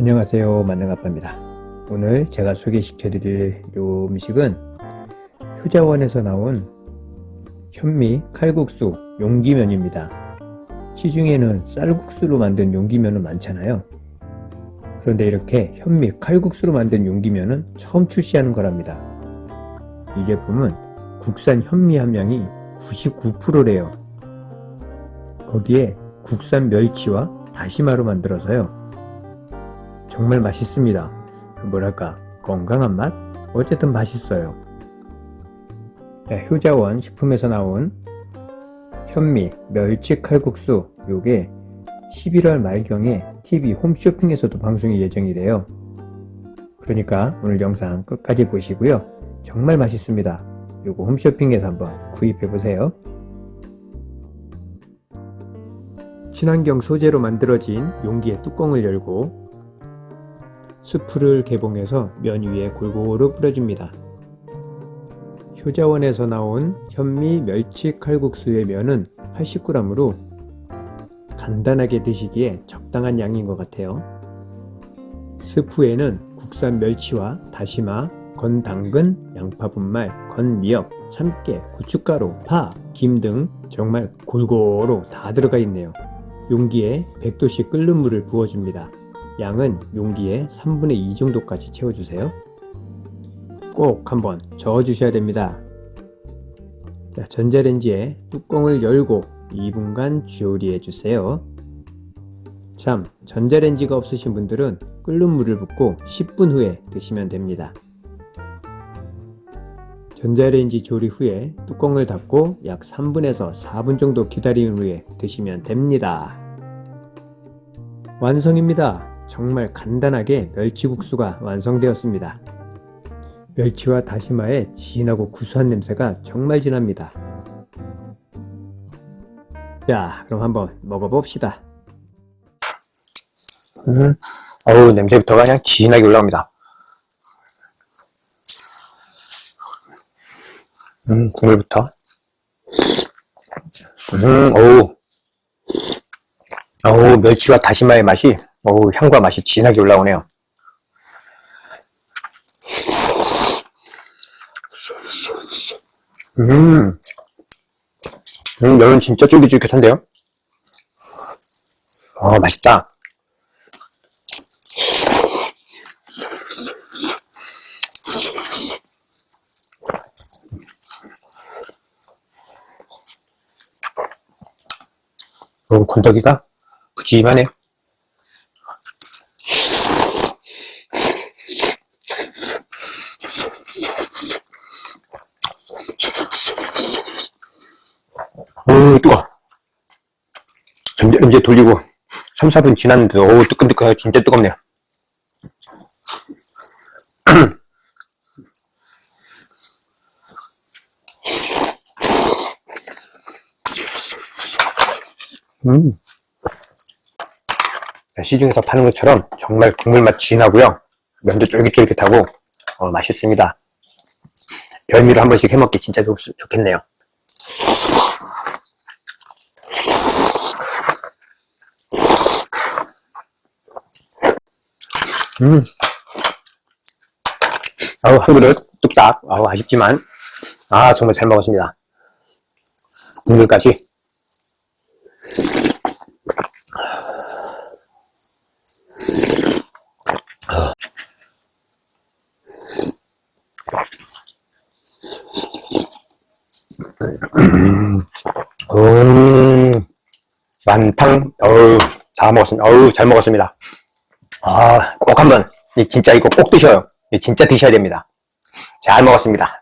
안녕하세요. 만능아빠입니다. 오늘 제가 소개시켜 드릴 요 음식은 효자원에서 나온 현미 칼국수 용기면입니다. 시중에는 쌀국수로 만든 용기면은 많잖아요. 그런데 이렇게 현미 칼국수로 만든 용기면은 처음 출시하는 거랍니다. 이 제품은 국산 현미 함량이 99%래요. 거기에 국산 멸치와 다시마로 만들어서요 정말 맛있습니다. 뭐랄까 건강한 맛? 어쨌든 맛있어요. 자, 효자원 식품에서 나온 현미 멸치 칼국수 요게 11월 말경에 TV 홈쇼핑에서도 방송이 예정이래요. 그러니까 오늘 영상 끝까지 보시고요. 정말 맛있습니다. 요거 홈쇼핑에서 한번 구입해 보세요. 친환경 소재로 만들어진 용기의 뚜껑을 열고 수프를 개봉해서 면 위에 골고루 뿌려줍니다. 효자원에서 나온 현미 멸치 칼국수의 면은 80g으로 간단하게 드시기에 적당한 양인 것 같아요. 스프에는 국산 멸치와 다시마, 건 당근, 양파 분말, 건 미역, 참깨, 고춧가루, 파, 김 등 정말 골고루 다 들어가 있네요. 용기에 100도씨 끓는 물을 부어줍니다. 양은 용기에 3분의 2 정도까지 채워주세요. 꼭 한번 저어주셔야 됩니다. 자, 전자레인지에 뚜껑을 열고 2분간 조리해 주세요. 참, 전자레인지가 없으신 분들은 끓는 물을 붓고 10분 후에 드시면 됩니다. 전자레인지 조리 후에 뚜껑을 닫고 약 3분에서 4분 정도 기다린 후에 드시면 됩니다. 완성입니다. 정말 간단하게 멸치국수가 완성되었습니다. 멸치와 다시마의 진하고 구수한 냄새가 정말 진합니다. 자, 그럼 한번 먹어봅시다. 음, 어우, 냄새부터가 그냥 진하게 올라옵니다. 음, 국물부터. 음, 어우. 어우, 멸치와 다시마의 맛이, 어우, 향과 맛이 진하게 올라오네요. 음, 음, 면은 진짜 쫄깃쫄깃한데요? 어, 맛있다. 어, 건더기가 푸짐하네요. 오, 뜨거. 전제, 이제 돌리고 3, 4분 지났는데, 오, 뜨끈뜨끈, 진짜 뜨겁네요. 음. 시중에서 파는 것처럼 정말 국물 맛 진하고요. 면도 쫄깃쫄깃하고 어, 맛있습니다. 별미로 한 번씩 해먹기 진짜 좋, 좋겠네요. 음. 아우, 한 그릇 뚝딱. 아우, 아쉽지만. 아, 정말 잘 먹었습니다. 국물까지. 음, 만탕, 어우, 다 먹었습니다. 어우, 잘 먹었습니다. 아, 꼭 한번, 이 진짜 이거 꼭 드셔요. 이 진짜 드셔야 됩니다. 잘 먹었습니다.